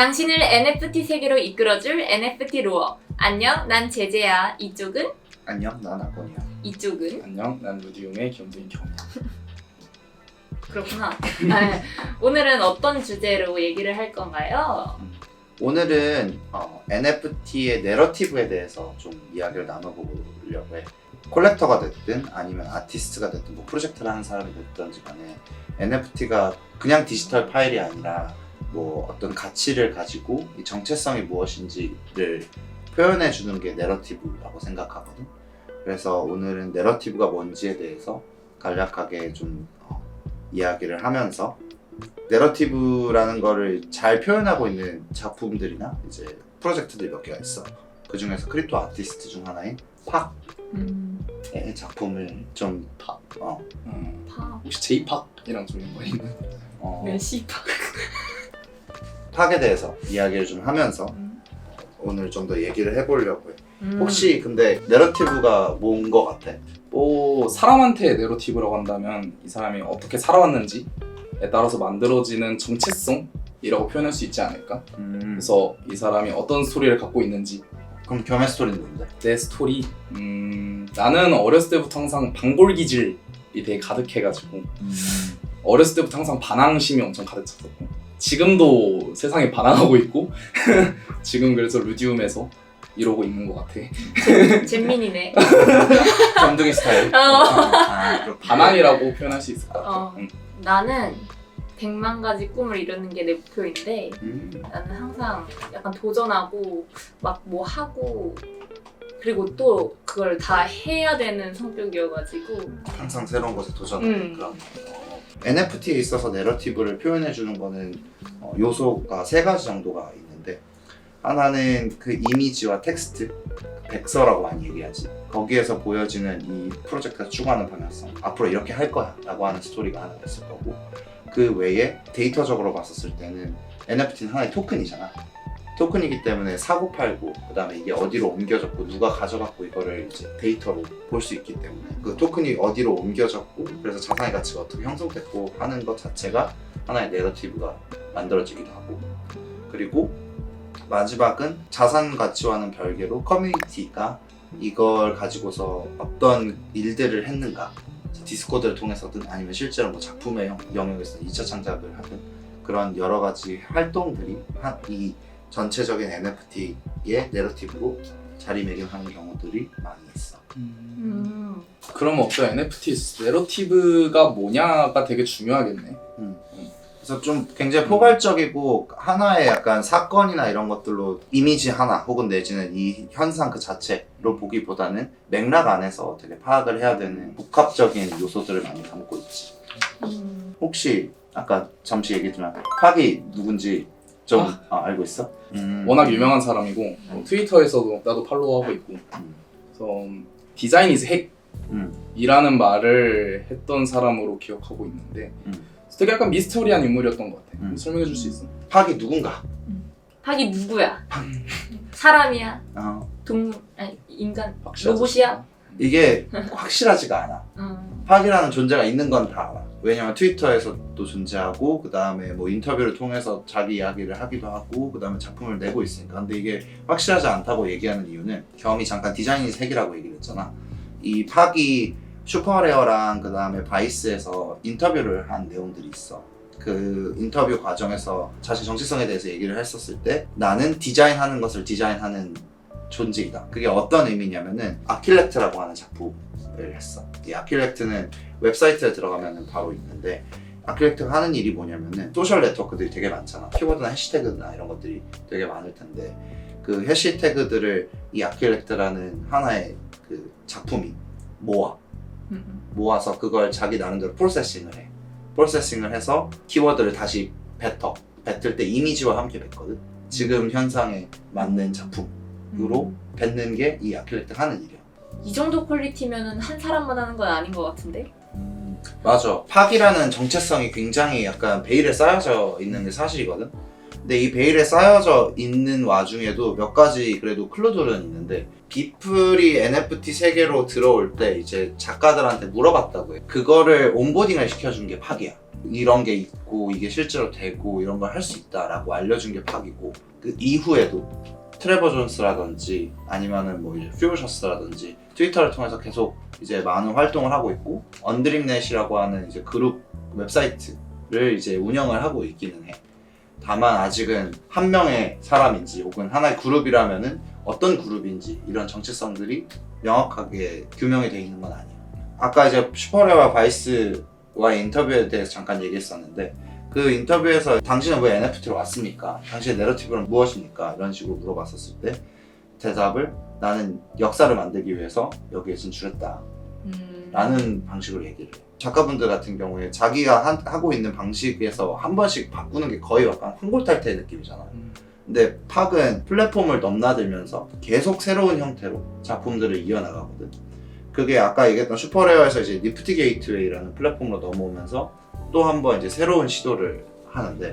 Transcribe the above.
당신을 NFT 세계로 이끌어줄 NFT 로어. 안녕, 난 제재야. 이쪽은? 안녕, 난 아건이야. 이쪽은? 안녕, 난 루디움의 겸두인 경. 그렇구나. 아, 오늘은 어떤 주제로 얘기를 할 건가요? 오늘은 어, NFT의 내러티브에 대해서 좀 이야기를 나눠보려고 해. 콜렉터가 됐든 아니면 아티스트가 됐든 뭐 프로젝트를 하는 사람이 됐든지 간에 NFT가 그냥 디지털 파일이 아니라 뭐 어떤 가치를 가지고 이 정체성이 무엇인지를 표현해 주는 게 내러티브라고 생각하거든. 그래서 오늘은 내러티브가 뭔지에 대해서 간략하게 좀 어, 이야기를 하면서 내러티브라는 거를 잘 표현하고 있는 작품들이나 이제 프로젝트들이 몇 개가 있어. 그 중에서 크립토 아티스트 중 하나인 팍의 음, 작품을 좀 팍. 어, 음, 파. 혹시 제이팍이랑 좀 연관 있는? 어, 면시파. 팍에 대해서 이야기를 좀 하면서 음. 오늘 좀 더 얘기를 해보려고 해. 음. 혹시 근데 내러티브가 뭔 거 같아? 뭐 사람한테 내러티브라고 한다면 이 사람이 어떻게 살아왔는지에 따라서 만들어지는 정체성이라고 표현할 수 있지 않을까? 음, 그래서 이 사람이 어떤 스토리를 갖고 있는지 그럼 겸의 스토리는 뭔데? 내 스토리 음, 나는 어렸을 때부터 항상 방골 기질이 되게 가득해가지고 어렸을 때부터 항상 반항심이 엄청 가득 찼었고 지금도 세상에 반항하고 있고 지금 그래서 루디움에서 이러고 있는 것 같아 잼민이네. 감독의 스타일. 어. 아, 그렇구나. 반항이라고 표현할 수 있을 것 같아 어. 응. 나는 백만 가지 꿈을 이루는 게 내 목표인데 음, 나는 항상 약간 도전하고 막 뭐 하고 그리고 또 그걸 다 해야 되는 성격이어가지고 항상 새로운 것에 도전하는 음. 그런. 어, NFT에 있어서 내러티브를 표현해 주는 거는 어, 요소가 세 가지 정도가 있는데 하나는 그 이미지와 텍스트 백서라고 많이 얘기하지. 거기에서 보여지는 이 프로젝트가 추구하는 방향성 앞으로 이렇게 할 거야 라고 하는 스토리가 하나 있을 거고 그 외에 데이터적으로 봤었을 때는 NFT는 하나의 토큰이잖아 토큰이기 때문에 사고 팔고 그 다음에 이게 어디로 옮겨졌고 누가 가져갔고 이거를 이제 데이터로 볼 수 있기 때문에 그 토큰이 어디로 옮겨졌고 그래서 자산의 가치가 어떻게 형성됐고 하는 것 자체가 하나의 내러티브가 만들어지기도 하고. 그리고 마지막은 자산 가치와는 별개로 커뮤니티가 이걸 가지고서 어떤 일들을 했는가. 디스코드를 통해서든 아니면 실제로 뭐 작품의 영- 영역에서 2차 창작을 하든 그런 여러 가지 활동들이 한- 이 전체적인 NFT의 내러티브로 자리매김하는 경우들이 많이 있어. 음. 그러면 어떤 NFT 내러티브가 뭐냐가 되게 중요하겠네 그래서 좀 굉장히 포괄적이고 하나의 약간 사건이나 이런 것들로 이미지 하나 혹은 내지는 이 현상 그 자체로 보기보다는 맥락 안에서 되게 파악을 해야 되는 복합적인 요소들을 많이 담고 있지. 음. 혹시 아까 잠시 얘기했지만 팍이 누군지 좀 아, 알고 있어? 음. 워낙 유명한 사람이고 뭐 트위터에서도 나도 팔로우하고 있고 음. 그래서 디자인 이즈 음. 핵이라는 말을 했던 사람으로 기억하고 있는데 음. 되게 약간 미스터리한 인물이었던 것 같아 음. 설명해 줄 수 있어? 팍이 누군가? 하기 누구야? 사람이야? 어. 동물? 아니 인간? 확실하지? 로봇이야? 이게 확실하지가 않아. 음. 팍이라는 존재가 있는 건 다 알아. 왜냐면 트위터에서도 존재하고 그 다음에 뭐 인터뷰를 통해서 자기 이야기를 하기도 하고 그 다음에 작품을 내고 있으니까. 근데 이게 확실하지 않다고 얘기하는 이유는 겸이 잠깐 디자인이 색이라고 얘기를 했잖아. 이 팍이 슈퍼레어랑 그 다음에 바이스에서 인터뷰를 한 내용들이 있어. 그 인터뷰 과정에서 자신 정체성에 대해서 얘기를 했었을 때 나는 디자인하는 것을 디자인하는 존재이다. 그게 어떤 의미냐면은 아킬렉트라고 하는 작품 을 했어. 이 아킬렉트는 웹사이트에 들어가면 바로 있는데 아킬렉트가 하는 일이 뭐냐면은 소셜 네트워크들이 되게 많잖아. 키워드나 해시태그나 이런 것들이 되게 많을 텐데 그 해시태그들을 이 아킬렉트라는 하나의 그 작품이 모아 음. 모아서 그걸 자기 나름대로 프로세싱을 해. 프로세싱을 해서 키워드를 다시 뱉어. 뱉을 때 이미지와 함께 뱉거든. 지금 현상에 맞는 작품으로 음. 뱉는 게 이 아킬렉트 하는 일이야. 이 정도 퀄리티면은 한 사람만 하는 건 아닌 것 같은데? 맞아. 팍이라는 정체성이 굉장히 약간 베일에 쌓여져 있는 게 사실이거든. 근데 이 베일에 쌓여져 있는 와중에도 몇 가지 그래도 클루들은 있는데 비플이 NFT 세계로 들어올 때 이제 작가들한테 물어봤다고요. 그거를 온보딩을 시켜준 게 팍이야. 이런 게 있고 이게 실제로 되고 이런 걸 할 수 있다라고 알려준 게 팍이고 그 이후에도 트레버 존스라든지 아니면은 뭐 이제 퓨어셔스라든지 트위터를 통해서 계속 이제 많은 활동을 하고 있고 언드림넷이라고 하는 이제 그룹 웹사이트를 이제 운영을 하고 있기는 해. 다만 아직은 한 명의 사람인지 혹은 하나의 그룹이라면은 어떤 그룹인지 이런 정체성들이 명확하게 규명이 되어 있는 건 아니에요. 아까 이제 슈퍼레와 바이스와의 인터뷰에 대해서 잠깐 얘기했었는데 그 인터뷰에서 당신은 왜 NFT로 왔습니까? 당신의 내러티브는 무엇입니까? 이런 식으로 물어봤었을 때 대답을 나는 역사를 만들기 위해서 여기에 진출했다. 음. 라는 방식으로 얘기를 해요. 작가분들 같은 경우에 자기가 한- 하고 있는 방식에서 한 번씩 바꾸는 게 거의 약간 황골탈퇴 느낌이잖아요. 근데 팍은 플랫폼을 넘나들면서 계속 새로운 형태로 작품들을 이어나가거든. 그게 아까 얘기했던 슈퍼레어에서 이제 니프티 게이트웨이라는 플랫폼으로 넘어오면서 또 한 번 이제 새로운 시도를 하는데